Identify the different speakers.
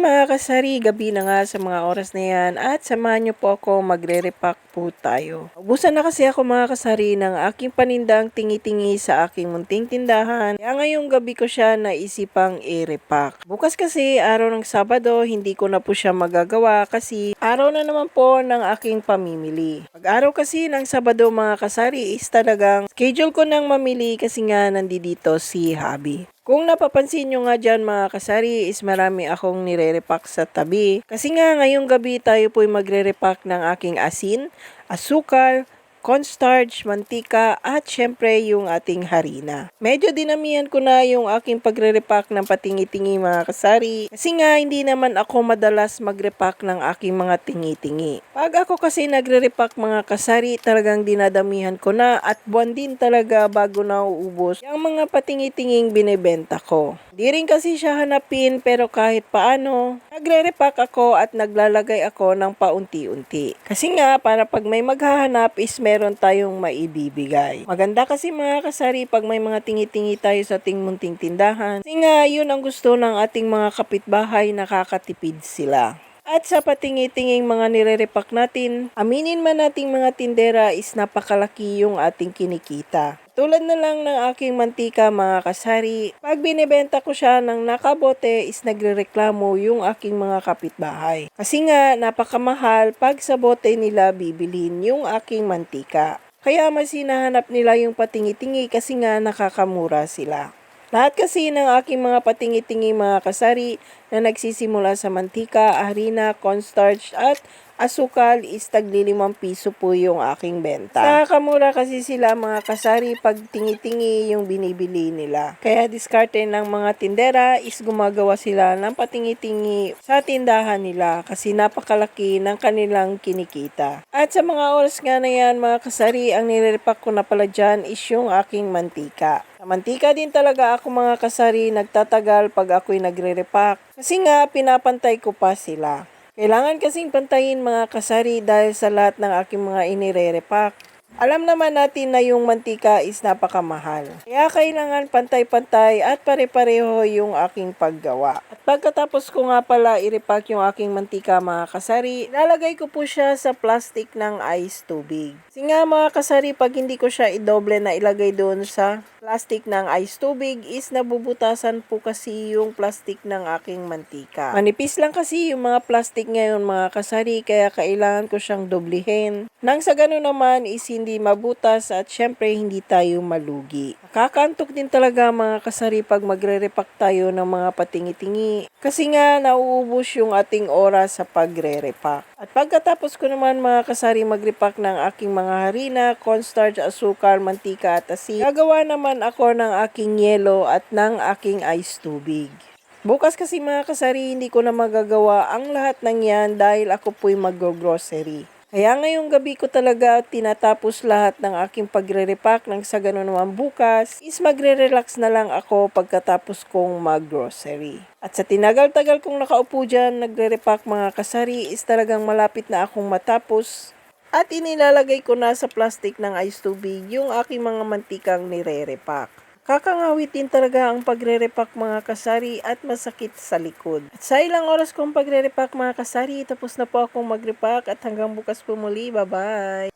Speaker 1: mga kasari, gabi na nga sa mga oras na yan at samahan niyo po ako magre-repack po tayo. Ubusan na kasi ako mga kasari ng aking panindang tingi-tingi sa aking munting tindahan. Kaya ngayong gabi ko siya naisipang i-repack. Bukas kasi araw ng Sabado, hindi ko na po siya magagawa kasi araw na naman po ng aking pamimili. Pag araw kasi ng Sabado mga kasari is talagang schedule ko nang mamili kasi nga nandito si Habi. Kung napapansin nyo nga dyan mga kasari is marami akong nire-repack sa tabi. Kasi nga ngayong gabi tayo po'y magre-repack ng aking asin, asukal, cornstarch, mantika, at syempre yung ating harina. Medyo dinamihan ko na yung aking pagre-repack ng patingi-tingi mga kasari. Kasi nga hindi naman ako madalas magrepack ng aking mga tingi-tingi. Pag ako kasi nagre-repack mga kasari, talagang dinadamihan ko na at buwan din talaga bago na uubos yung mga patingi-tinging binebenta ko. Di rin kasi siya hanapin pero kahit paano, nagre-repack ako at naglalagay ako ng paunti-unti. Kasi nga, para pag may maghahanap is meron tayong maibibigay. Maganda kasi mga kasari pag may mga tingi-tingi tayo sa ating munting tindahan. Kasi nga, yun ang gusto ng ating mga kapitbahay, nakakatipid sila. At sa patingi-tinging mga nire-repack natin, aminin man nating mga tindera is napakalaki yung ating kinikita. Tulad na lang ng aking mantika mga kasari, pag binibenta ko siya ng nakabote is nagrereklamo yung aking mga kapitbahay. Kasi nga napakamahal pag sa bote nila bibilhin yung aking mantika. Kaya mas hinahanap nila yung patingi-tingi kasi nga nakakamura sila. Lahat kasi ng aking mga patingi-tingi mga kasari na nagsisimula sa mantika, harina, cornstarch at asukal is tagli limang piso po yung aking benta. Nakakamura kasi sila mga kasari pag tingi-tingi yung binibili nila. Kaya diskarte ng mga tindera is gumagawa sila ng patingi-tingi sa tindahan nila kasi napakalaki ng kanilang kinikita. At sa mga oras nga na yan mga kasari, ang nirepack ko na pala dyan is yung aking mantika. Sa mantika din talaga ako mga kasari nagtatagal pag ako'y nagre-repack. Kasi nga pinapantay ko pa sila. Kailangan kasing pantayin mga kasari dahil sa lahat ng aking mga inire-repack. Alam naman natin na yung mantika is napakamahal. Kaya kailangan pantay-pantay at pare-pareho yung aking paggawa. At pagkatapos ko nga pala i-repack yung aking mantika mga kasari, ilalagay ko po siya sa plastic ng ice tubig. Kasi nga mga kasari, pag hindi ko siya idoble na ilagay doon sa plastic ng ice tubig is nabubutasan po kasi yung plastic ng aking mantika. Manipis lang kasi yung mga plastic ngayon mga kasari kaya kailangan ko siyang doblihin. Nang sa ganun naman is hindi mabutas at syempre hindi tayo malugi. Kakantok din talaga mga kasari pag magre-repack tayo ng mga patingi-tingi. Kasi nga nauubos yung ating oras sa pagre-repack. At pagkatapos ko naman mga kasari mag-repack ng aking mga harina, cornstarch, asukal, mantika at asin, gagawa naman ako ng aking yelo at ng aking ice tubig. Bukas kasi mga kasari, hindi ko na magagawa ang lahat ng yan dahil ako po'y mag-grocery. Kaya ngayong gabi ko talaga tinatapos lahat ng aking pagre-repack ng sa ganun naman bukas is magre-relax na lang ako pagkatapos kong mag-grocery. At sa tinagal-tagal kong nakaupo dyan, nagre-repack mga kasari is talagang malapit na akong matapos at inilalagay ko na sa plastic ng ice tubig yung aking mga mantikang nire-repack. Kakangawit din talaga ang pagre-repack mga kasari at masakit sa likod. At sa ilang oras kong pagre-repack mga kasari, tapos na po akong mag-repack at hanggang bukas po muli. Bye-bye!